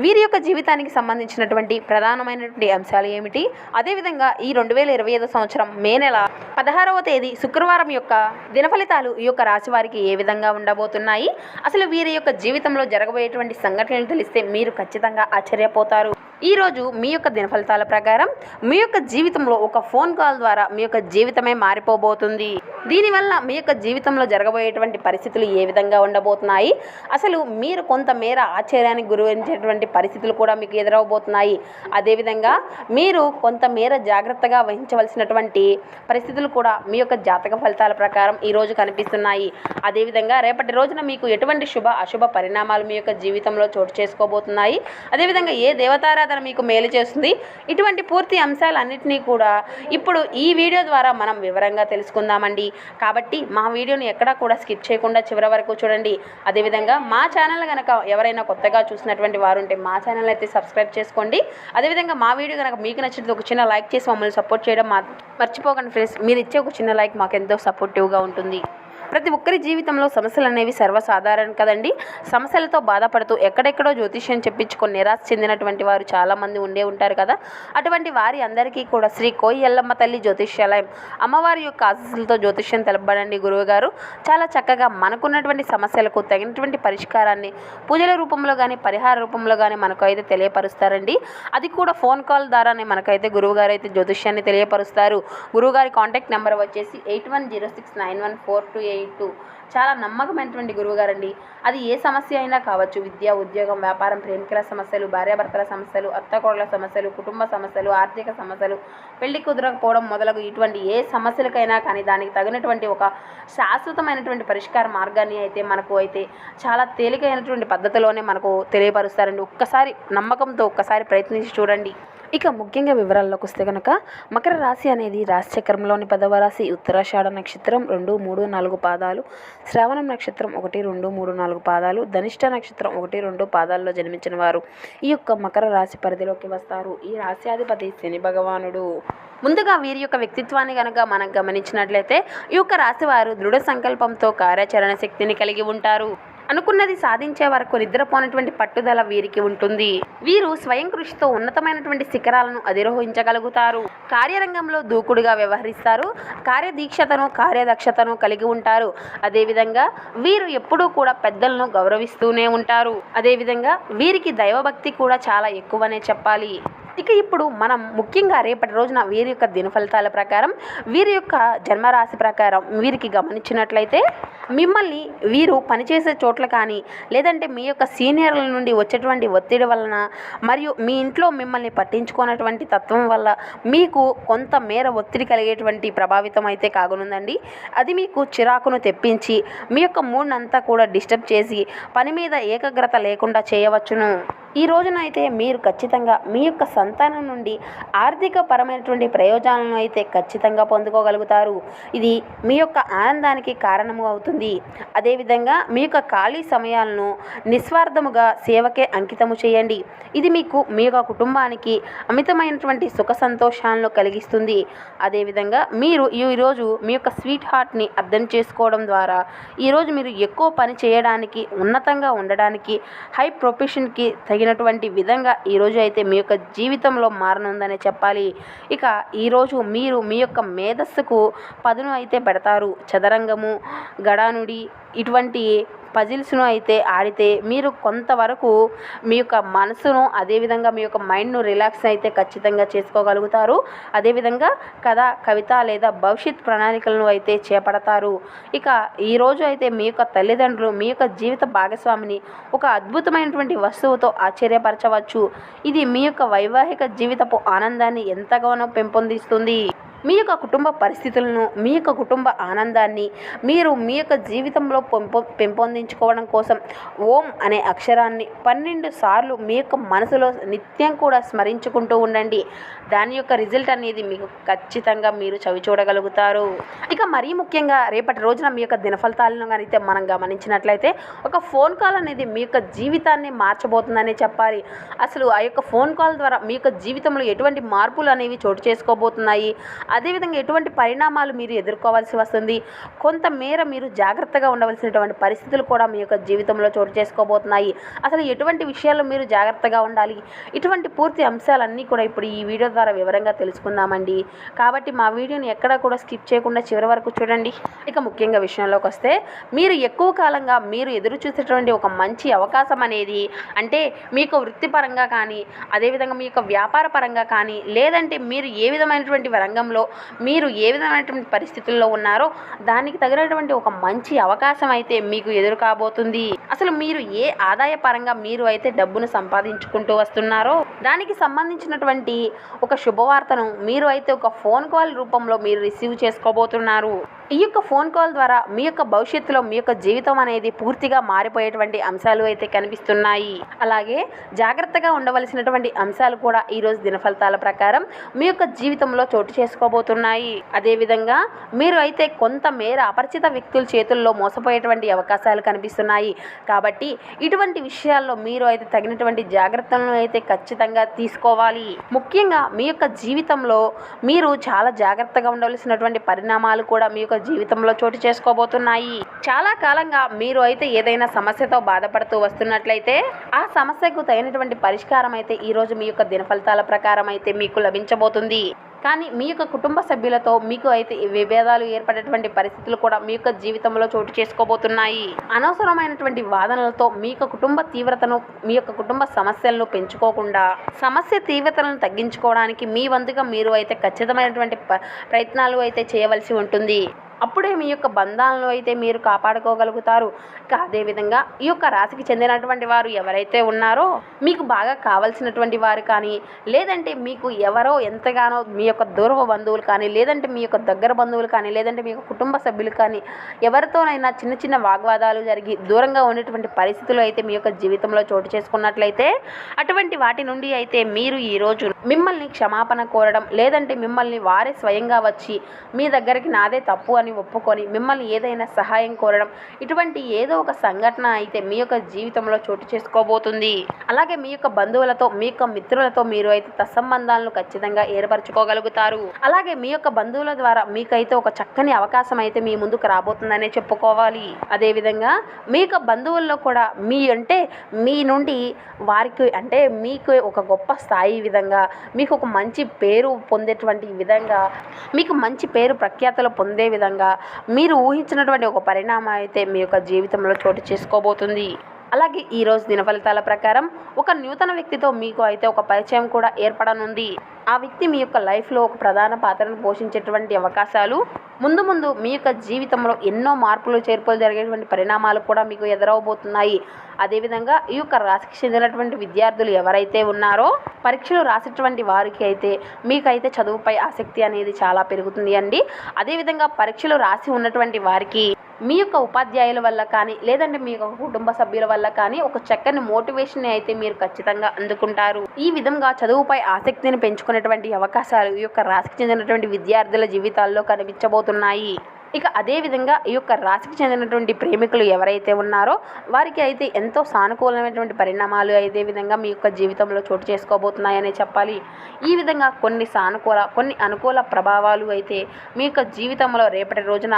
వీరి యొక్క జీవితానికి సంబంధించినటువంటి ప్రధానమైనటువంటి అంశాలు ఏమిటి? అదేవిధంగా ఈ రెండు వేల ఇరవై ఐదో సంవత్సరం మే నెల పదహారవ తేదీ శుక్రవారం యొక్క దిన ఫలితాలు ఈ యొక్క రాశి వారికి ఏ విధంగా ఉండబోతున్నాయి? అసలు వీరి యొక్క జీవితంలో జరగబోయేటువంటి సంఘటనలు తెలిస్తే మీరు ఖచ్చితంగా ఆశ్చర్యపోతారు. ఈ రోజు మీ యొక్క దిన ఫలితాల ప్రకారం మీ యొక్క జీవితంలో ఒక ఫోన్ కాల్ ద్వారా మీ యొక్క జీవితమే మారిపోబోతుంది. దీనివల్ల మీ యొక్క జీవితంలో జరగబోయేటువంటి పరిస్థితులు ఏ విధంగా ఉండబోతున్నాయి? అసలు మీరు కొంతమేర ఆశ్చర్యానికి గురించేటువంటి పరిస్థితులు కూడా మీకు ఎదురవబోతున్నాయి. అదేవిధంగా మీరు కొంతమేర జాగ్రత్తగా వహించవలసినటువంటి పరిస్థితులు కూడా మీ యొక్క జాతక ఫలితాల ప్రకారం ఈరోజు కనిపిస్తున్నాయి. అదేవిధంగా రేపటి రోజున మీకు ఎటువంటి శుభ అశుభ పరిణామాలు మీ యొక్క జీవితంలో చోటు చేసుకోబోతున్నాయి. అదేవిధంగా ఏ దేవతారాధన మీకు మేలు చేస్తుంది? ఇటువంటి పూర్తి అంశాలన్నింటినీ కూడా ఇప్పుడు ఈ వీడియో ద్వారా మనం వివరంగా తెలుసుకుందామండి. కాబట్టి మా వీడియోని ఎక్కడా కూడా స్కిప్ చేయకుండా చివరి వరకు చూడండి. అదేవిధంగా మా ఛానల్ కనుక ఎవరైనా కొత్తగా చూసినటువంటి వారు ఉంటే మా ఛానల్ అయితే సబ్స్క్రైబ్ చేసుకోండి. అదేవిధంగా మా వీడియో కనుక మీకు నచ్చినది ఒక చిన్న లైక్ చేసి మమ్మల్ని సపోర్ట్ చేయడం మా మర్చిపోకండి ఫ్రెండ్స్ మీరు ఇచ్చే ఒక చిన్న లైక్ మాకు ఎంతో సపోర్టివ్గా ఉంటుంది. ప్రతి ఒక్కరి జీవితంలో సమస్యలు అనేవి సర్వసాధారణం కదండి. సమస్యలతో బాధపడుతూ ఎక్కడెక్కడో జ్యోతిష్యం చెప్పించుకొని నిరాశ చెందినటువంటి వారు చాలామంది ఉండే ఉంటారు కదా. అటువంటి వారి అందరికీ కూడా శ్రీ కోయి ఎల్లమ్మ తల్లి జ్యోతిష్యాలయం అమ్మవారి యొక్క ఆశస్సులతో జ్యోతిష్యం తెలపబడండి గురువుగారు. చాలా చక్కగా మనకున్నటువంటి సమస్యలకు తగినటువంటి పరిష్కారాన్ని పూజల రూపంలో కానీ పరిహార రూపంలో కానీ మనకు అయితే తెలియపరుస్తారండి. అది కూడా ఫోన్ కాల్ ద్వారానే మనకైతే గురువుగారు అయితే జ్యోతిష్యాన్ని తెలియపరుస్తారు. గురువుగారి కాంటాక్ట్ నెంబర్ వచ్చేసి eight one zero six nine one four two eight two చాలా నమ్మకమైనటువంటి గురువుగారండి. అది ఏ సమస్య అయినా కావచ్చు. విద్య ఉద్యోగం వ్యాపారం ప్రేమికుల సమస్యలు భార్యాభర్తల సమస్యలు అత్తకోడల సమస్యలు కుటుంబ సమస్యలు ఆర్థిక సమస్యలు పెళ్ళి కుదరకపోవడం మొదలగు ఇటువంటి ఏ సమస్యలకైనా కానీ దానికి తగినటువంటి ఒక శాశ్వతమైనటువంటి పరిష్కార మార్గాన్ని అయితే మనకు అయితే చాలా తేలికైనటువంటి పద్ధతిలోనే మనకు తెలియపరుస్తారండి. ఒక్కసారి నమ్మకంతో ఒక్కసారి ప్రయత్నించి చూడండి. ఇక ముఖ్యంగా వివరాల్లోకి వస్తే కనుక మకర రాశి అనేది రాశి చక్రంలోని పదవ రాశి ఉత్తరాషాఢ నక్షత్రం రెండు మూడు నాలుగు పాదాలు శ్రావణం నక్షత్రం ఒకటి రెండు మూడు నాలుగు పాదాలు ధనిష్ట నక్షత్రం ఒకటి రెండు పాదాల్లో జన్మించిన వారు ఈ యొక్క మకర రాశి పరిధిలోకి వస్తారు. ఈ రాశ్యాధిపతి శని భగవానుడు. ముందుగా వీరి యొక్క వ్యక్తిత్వాన్ని కనుక మనం గమనించినట్లయితే ఈ యొక్క రాశి వారు దృఢ సంకల్పంతో కార్యాచరణ శక్తిని కలిగి ఉంటారు. అనుకున్నది సాధించే వరకు నిద్రపోనటువంటి పట్టుదల వీరికి ఉంటుంది. వీరు స్వయం కృషితో ఉన్నతమైనటువంటి శిఖరాలను అధిరోహించగలుగుతారు. కార్యరంగంలో దూకుడుగా వ్యవహరిస్తారు. కార్యదీక్షతను కార్యదక్షతను కలిగి ఉంటారు. అదేవిధంగా వీరు ఎప్పుడూ కూడా పెద్దలను గౌరవిస్తూనే ఉంటారు. అదేవిధంగా వీరికి దైవభక్తి కూడా చాలా ఎక్కువనే చెప్పాలి. ఇక ఇప్పుడు మనం ముఖ్యంగా రేపటి రోజున వీరి యొక్క దిన ఫలితాల ప్రకారం వీరి యొక్క జన్మరాశి ప్రకారం వీరికి గమనించినట్లయితే మిమ్మల్ని వీరు పనిచేసే చోట్ల కానీ లేదంటే మీ యొక్క సీనియర్ల నుండి వచ్చేటువంటి ఒత్తిడి వలన మరియు మీ ఇంట్లో మిమ్మల్ని పట్టించుకున్నటువంటి తత్వం వల్ల మీకు కొంత మేర ఒత్తిడి కలిగేటువంటి ప్రభావితం అయితే కాగనుందండి. అది మీకు చిరాకును తెప్పించి మీ యొక్క మూడ్నంతా కూడా డిస్టర్బ్ చేసి పని మీద ఏకాగ్రత లేకుండా చేయవచ్చును. ఈ రోజున అయితే మీరు ఖచ్చితంగా మీ యొక్క సంతానం నుండి ఆర్థిక పరమైనటువంటి ప్రయోజనాలను అయితే ఖచ్చితంగా పొందుకోగలుగుతారు. ఇది మీ యొక్క ఆనందానికి కారణము అవుతుంది. అదేవిధంగా మీ యొక్క ఖాళీ సమయాలను నిస్వార్థముగా సేవకే అంకితము చేయండి. ఇది మీకు మీ యొక్క కుటుంబానికి అమితమైనటువంటి సుఖ సంతోషాలను కలిగిస్తుంది. అదేవిధంగా మీరు ఈరోజు మీ యొక్క స్వీట్ హార్ట్ని అర్థం చేసుకోవడం ద్వారా ఈరోజు మీరు ఎక్కువ పని చేయడానికి ఉన్నతంగా ఉండడానికి హై ప్రొఫెషన్కి తగినటువంటి విధంగా ఈరోజు అయితే మీ యొక్క జీవితంలో మారనుందనే చెప్పాలి. ఇక ఈరోజు మీరు మీ యొక్క మేధస్సుకు పదును అయితే పెడతారు. చదరంగము గడానుడి ఇటువంటి పజిల్స్ను అయితే ఆడితే మీరు కొంతవరకు మీ యొక్క మనసును అదేవిధంగా మీ యొక్క మైండ్ను రిలాక్స్ అయితే ఖచ్చితంగా చేసుకోగలుగుతారు. అదేవిధంగా కథ కవిత లేదా భవిష్యత్ ప్రణాళికలను అయితే చేపడతారు. ఇక ఈరోజు అయితే మీ యొక్క తల్లిదండ్రులు మీ యొక్క జీవిత భాగస్వామిని ఒక అద్భుతమైనటువంటి వస్తువుతో ఆశ్చర్యపరచవచ్చు. ఇది మీ యొక్క వైవాహిక జీవితపు ఆనందాన్ని ఎంతగానో పెంపొందిస్తుంది. మీ యొక్క కుటుంబ పరిస్థితులను మీ యొక్క కుటుంబ ఆనందాన్ని మీరు మీ యొక్క జీవితంలో పెంపొందించుకోవడం కోసం ఓం అనే అక్షరాన్ని పన్నెండు సార్లు మీ యొక్క మనసులో నిత్యం కూడా స్మరించుకుంటూ ఉండండి. దాని యొక్క రిజల్ట్ అనేది మీకు ఖచ్చితంగా మీరు చవి చూడగలుగుతారు. ఇక మరీ ముఖ్యంగా రేపటి రోజున మీ యొక్క దినఫలితాలను ఫలితాలను మనం గమనించినట్లయితే ఒక ఫోన్ కాల్ అనేది మీ యొక్క జీవితాన్ని మార్చబోతుందనే చెప్పాలి. అసలు ఆ యొక్క ఫోన్ కాల్ ద్వారా మీ యొక్క జీవితంలో ఎటువంటి మార్పులు అనేవి చోటు చేసుకోబోతున్నాయి? అదేవిధంగా ఎటువంటి పరిణామాలు మీరు ఎదుర్కోవాల్సి వస్తుంది? కొంతమేర మీరు జాగ్రత్తగా ఉండవలసినటువంటి పరిస్థితులు కూడా మీ యొక్క జీవితంలో చోటు చేసుకోబోతున్నాయి. అసలు ఎటువంటి విషయాల్లో మీరు జాగ్రత్తగా ఉండాలి? ఇటువంటి పూర్తి అంశాలన్నీ కూడా ఇప్పుడు ఈ వీడియో ద్వారా వివరంగా తెలుసుకుందామండి. కాబట్టి మా వీడియోని ఎక్కడా కూడా స్కిప్ చేయకుండా చివరి వరకు చూడండి. ఇక ముఖ్యంగా విషయంలోకి వస్తే మీరు ఎక్కువ కాలంగా మీరు ఎదురు చూసేటువంటి ఒక మంచి అవకాశం అనేది అంటే మీకు వృత్తిపరంగా కానీ అదేవిధంగా మీ యొక్క వ్యాపార పరంగా కానీ లేదంటే మీరు ఏ విధమైనటువంటి రంగంలో మీరు ఏ విధమైనటువంటి పరిస్థితుల్లో ఉన్నారో దానికి తగినటువంటి ఒక మంచి అవకాశం అయితే మీకు ఎదురు కాబోతుంది. అసలు మీరు ఏ ఆదాయ పరంగా మీరు అయితే డబ్బును సంపాదించుకుంటూ వస్తున్నారో దానికి సంబంధించినటువంటి ఒక శుభవార్తను మీరు అయితే ఒక ఫోన్ కాల్ రూపంలో మీరు రిసీవ్ చేసుకోబోతున్నారు. ఈ యొక్క ఫోన్ కాల్ ద్వారా మీ యొక్క భవిష్యత్తులో మీ యొక్క జీవితం అనేది పూర్తిగా మారిపోయేటువంటి అంశాలు అయితే కనిపిస్తున్నాయి. అలాగే జాగ్రత్తగా ఉండవలసినటువంటి అంశాలు కూడా ఈరోజు దినఫలితాల ప్రకారం మీ యొక్క జీవితంలో చోటు చేసుకోబోతున్నాయి. అదేవిధంగా మీరు అయితే కొంత మేర అపరిచిత వ్యక్తుల చేతుల్లో మోసపోయేటువంటి అవకాశాలు కనిపిస్తున్నాయి. కాబట్టి ఇటువంటి విషయాల్లో మీరు అయితే తగినటువంటి జాగ్రత్తలను అయితే ఖచ్చితంగా తీసుకోవాలి. ముఖ్యంగా మీ యొక్క జీవితంలో మీరు చాలా జాగ్రత్తగా ఉండవలసినటువంటి పరిణామాలు కూడా మీ యొక్క జీవితంలో చోటు చేసుకోబోతున్నాయి. చాలా కాలంగా మీరు అయితే ఏదైనా సమస్యతో బాధపడుతూ వస్తున్నట్లయితే ఆ సమస్యకు తగినటువంటి పరిష్కారం అయితే ఈరోజు మీ యొక్క దినఫలితాల ప్రకారం అయితే మీకు లభించబోతుంది. కానీ మీ యొక్క కుటుంబ సభ్యులతో మీకు అయితే విభేదాలు ఏర్పడేటువంటి పరిస్థితులు కూడా మీ యొక్క జీవితంలో చోటు చేసుకోబోతున్నాయి. అనవసరమైనటువంటి వాదనలతో మీ యొక్క కుటుంబ తీవ్రతను మీ యొక్క కుటుంబ సమస్యలను పెంచుకోకుండా సమస్య తీవ్రతలను తగ్గించుకోవడానికి మీ వంతుగా మీరు అయితే ఖచ్చితమైనటువంటి ప్రయత్నాలు అయితే చేయవలసి ఉంటుంది. అప్పుడే మీ యొక్క బంధాలను అయితే మీరు కాపాడుకోగలుగుతారు. అదేవిధంగా ఈ యొక్క రాశికి చెందినటువంటి వారు ఎవరైతే ఉన్నారో మీకు బాగా కావాల్సినటువంటి వారు కానీ లేదంటే మీకు ఎవరో ఎంతగానో మీ యొక్క దూర బంధువులు కానీ లేదంటే మీ యొక్క దగ్గర బంధువులు కానీ లేదంటే మీ యొక్క కుటుంబ సభ్యులు కానీ ఎవరితోనైనా చిన్న చిన్న వాగ్వాదాలు జరిగి దూరంగా ఉన్నటువంటి పరిస్థితులు అయితే మీ యొక్క జీవితంలో చోటు చేసుకున్నట్లయితే అటువంటి వాటి నుండి అయితే మీరు ఈరోజు మిమ్మల్ని క్షమాపణ కోరడం లేదంటే మిమ్మల్ని వారే స్వయంగా వచ్చి మీ దగ్గరికి నాదే తప్పు అని ఒప్పుకొని మిమ్మల్ని ఏదైనా సహాయం కోరడం ఇటువంటి ఏదో ఒక సంఘటన అయితే మీ యొక్క జీవితంలో చోటు చేసుకోబోతుంది. అలాగే మీ యొక్క బంధువులతో మీ యొక్క మిత్రులతో మీరు అయితే తత్సంబంధాలను ఖచ్చితంగా ఏర్పరచుకోగలుగుతారు. అలాగే మీ యొక్క బంధువుల ద్వారా మీకైతే ఒక చక్కని అవకాశం అయితే మీ ముందుకు రాబోతుందనే చెప్పుకోవాలి. అదేవిధంగా మీ యొక్క బంధువుల్లో కూడా మీ అంటే మీ నుండి వారికి అంటే మీకు ఒక గొప్ప స్థాయి విధంగా మీకు ఒక మంచి పేరు పొందేటువంటి విధంగా మీకు మంచి పేరు ప్రఖ్యాతలు పొందే విధంగా మీరు ఊహించినటువంటి ఒక పరిణామం అయితే మీ యొక్క జీవితంలో చోటు చేసుకోబోతుంది. అలాగే ఈ రోజు దిన ఫలితాల ప్రకారం ఒక నూతన వ్యక్తితో మీకు అయితే ఒక పరిచయం కూడా ఏర్పడనుంది. ఆ వ్యక్తి మీ యొక్క లైఫ్లో ఒక ప్రధాన పాత్రను పోషించేటువంటి అవకాశాలు ముందు ముందు మీ యొక్క జీవితంలో ఎన్నో మార్పులు చేర్పులు జరిగేటువంటి పరిణామాలు కూడా మీకు ఎదురవబోతున్నాయి. అదేవిధంగా ఈ యొక్క రాశికి చెందినటువంటి విద్యార్థులు ఎవరైతే ఉన్నారో పరీక్షలు రాసేటువంటి వారికి అయితే మీకైతే చదువుపై ఆసక్తి అనేది చాలా పెరుగుతుంది అండి. అదేవిధంగా పరీక్షలు రాసి ఉన్నటువంటి వారికి మీ యొక్క ఉపాధ్యాయుల వల్ల కానీ లేదంటే మీ యొక్క కుటుంబ సభ్యుల వల్ల కానీ ఒక చక్కని మోటివేషన్ అయితే మీరు ఖచ్చితంగా అందుకుంటారు. ఈ విధంగా చదువుపై ఆసక్తిని పెంచుకునేటువంటి అవకాశాలు ఈ యొక్క రాశికి చెందినటువంటి విద్యార్థుల జీవితాల్లో కనిపించబోతున్నాయి. ఇక అదేవిధంగా ఈ యొక్క రాశికి చెందినటువంటి ప్రేమికులు ఎవరైతే ఉన్నారో వారికి అయితే ఎంతో సానుకూలమైనటువంటి పరిణామాలు అదే విధంగా మీ యొక్క జీవితంలో చోటు చేసుకోబోతున్నాయనే చెప్పాలి. ఈ విధంగా కొన్ని సానుకూల కొన్ని అనుకూల ప్రభావాలు అయితే మీ యొక్క జీవితంలో రేపటి రోజున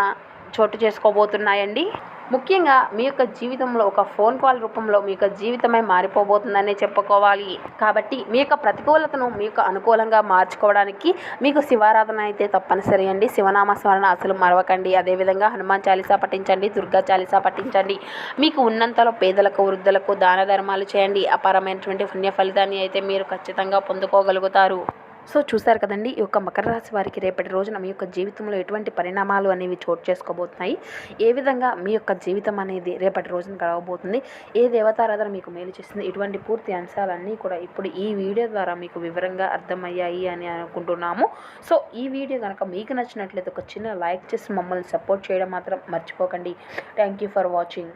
చోటు చేసుకోబోతున్నాయండి. ముఖ్యంగా మీ యొక్క జీవితంలో ఒక ఫోన్ కాల్ రూపంలో మీ యొక్క జీవితమే మారిపోబోతుందనే చెప్పుకోవాలి. కాబట్టి మీ యొక్క ప్రతికూలతను మీ యొక్క అనుకూలంగా మార్చుకోవడానికి మీకు శివారాధన అయితే తప్పనిసరి అండి. శివనామ స్మరణ అసలు మరవకండి. అదేవిధంగా హనుమాన్ చాలీసా పఠించండి దుర్గా చాలీసా పఠించండి. మీకు ఉన్నంతలో పేదలకు వృద్ధులకు దాన ధర్మాలు చేయండి. అపారమైనటువంటి పుణ్య ఫలితాన్ని అయితే మీరు ఖచ్చితంగా పొందుకోగలుగుతారు. సో చూసారు కదండి ఈ యొక్క మకర రాశి వారికి రేపటి రోజున మీ యొక్క జీవితంలో ఎటువంటి పరిణామాలు అనేవి చోటు చేసుకోబోతున్నాయి? ఏ విధంగా మీ యొక్క జీవితం అనేది రేపటి రోజున గడవబోతుంది? ఏ దేవతారాధన మీకు మేలు చేస్తుంది? ఇటువంటి పూర్తి అంశాలన్నీ కూడా ఇప్పుడు ఈ వీడియో ద్వారా మీకు వివరంగా అర్థమయ్యాయి అని అనుకుంటున్నాము. సో ఈ వీడియో కనుక మీకు నచ్చినట్లయితే ఒక చిన్న లైక్ చేసి మమ్మల్ని సపోర్ట్ చేయడం మాత్రం మర్చిపోకండి. Thank you for watching.